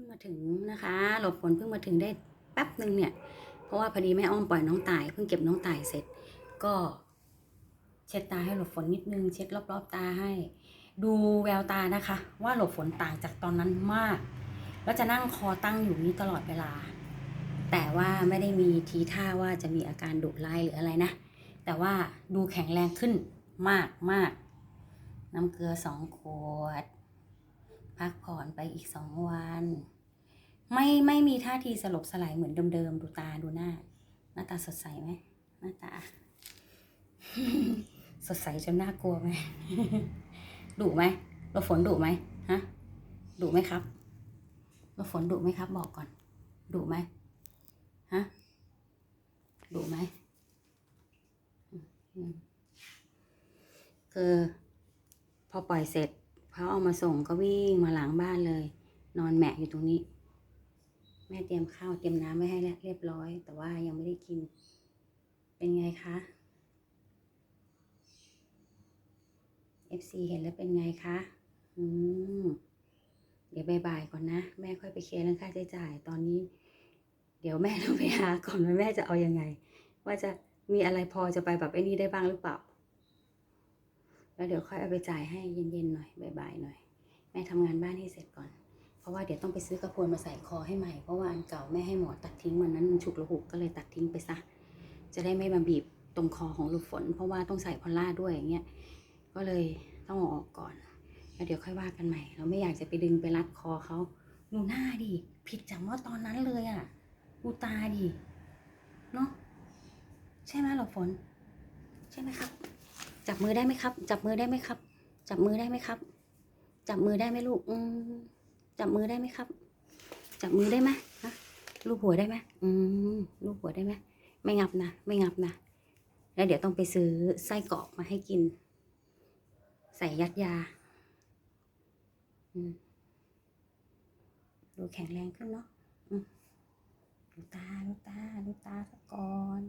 พิ่งมาถึงนะคะ หลบฝนเพิ่งมาถึงได้แป๊บหนึ่งเนี่ย เพราะว่าพอดีแม่อ้อมปล่อยน้องตายเพิ่งเก็บน้องตายเสร็จ ก็เช็ดตาให้หลบฝนนิดนึง เช็ดรอบๆตาให้ ดูแววตานะคะ ว่าหลบฝนต่างจากตอนนั้นมาก แล้วจะนั่งคอตั้งอยู่นี้ตลอดเวลา แต่ว่าไม่ได้มีทีท่าว่าจะมีอาการดุร้ายหรืออะไรนะ แต่ว่าดูแข็งแรงขึ้นมากมากน้ำเกลือสองขวด พักผ่อนไปอีกสองวัน ไม่ไม่มีท่าทีสลบสลายเหมือนเดิมๆ ดูตาดูหน้า หน้าตาสดใสไหมหน้าตา สดใสจนน่ากลัวไหมดุไหมเราฝนดุไหมฮะดุไหมครับเราฝนดุไหมครับ บอกก่อนดุไหมฮะดุไหมอืมอืมคือพอปล่อยเสร็จ เขาเอามาส่งก็วิ่งมาหลังบ้านเลย นอนแหมะอยู่ตรงนี้ แม่เตรียมข้าวเตรียมน้ำไว้ให้แล้วเรียบร้อย แต่ว่ายังไม่ได้กิน เป็นไงคะ FC เห็นแล้วเป็นไงคะ อืม เดี๋ยวบ่ายๆก่อนนะ แม่ค่อยไปเคลียร์เรื่องค่าใช้จ่ายตอนนี้ เดี๋ยวแม่ต้องไปหาก่อนว่าแม่จะเอายังไง ว่าจะมีอะไรพอจะไปแบบไอ้นี่ได้บ้างหรือเปล่า แล้วเดี๋ยวค่อยเอาไปจ่ายให้เย็นๆหน่อยบ่ายๆหน่อย แม่ทำงานบ้านให้เสร็จก่อน เพราะว่าเดี๋ยวต้องไปซื้อกระพวนมาใส่คอให้ใหม่ เพราะว่าอันเก่าแม่ให้หมอตัดทิ้งวันนั้นมันฉุกระหุกก็เลยตัดทิ้งไปซะ จะได้ไม่มาบีบตรงคอของลูกฝน เพราะว่าต้องใส่พอลล่าด้วยอย่างเงี้ย ก็เลยต้องออกก่อน แล้วเดี๋ยวค่อยว่ากันใหม่ เราไม่อยากจะไปดึงไปรัดคอเขาดูหน้าดิ ผิดจากเมื่อตอนนั้นเลยอะดูตาดิ เนาะใช่ไหมหรอฝน ใช่ไหมครับ จับมือได้ไหมครับ จับมือได้ไหมครับ จับมือได้ไหมครับ จับมือได้ไหมลูก อืมจับมือได้ไหมครับ จับมือได้ไหมฮะลูกหัวได้ไหมอืมลูกหัวได้ไหมไม่งับนะ ไม่งับนะ แล้วเดี๋ยวต้องไปซื้อไส้กรอกมาให้กิน ใส่ยัดยา อืมดูแข็งแรงขึ้นเนาะดูตาดูตาดูตาสักก่อน